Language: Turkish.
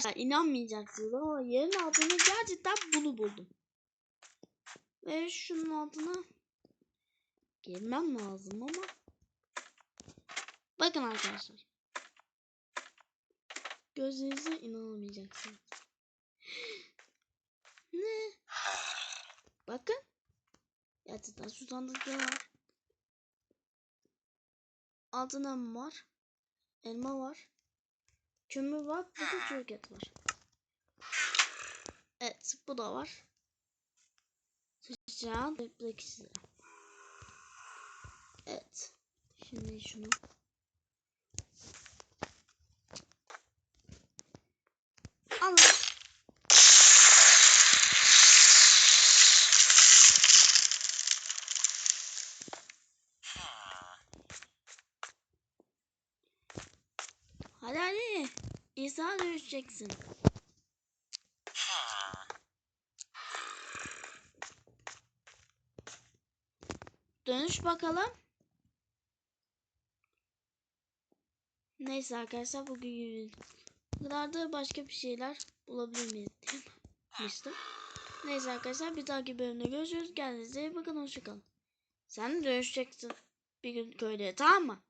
Arkadaşlar inanmayacaksınız ama yerin altında gerçekten bunu buldum. Ve şunun altına girmem lazım ama. Bakın arkadaşlar. Gözlerinize inanamayacaksınız. Ne? Bakın. Gerçekten su sandıkları var. Altında mı var? Elma var. Kömür var. De çöket var. Evet bu da var. Sıçrayan beklek size. Evet. Şimdi şunu. Alın. Hadi hadi. İsa dönüşeceksin. Dönüş bakalım. Neyse arkadaşlar bugün kadar başka bir şeyler bulabilir miyiz demiştim. Neyse arkadaşlar bir dahaki bölümde görüşürüz. Kendinize iyi bakın hoşçakalın. Sen dönüşeceksin bir gün köylüye tamam mı?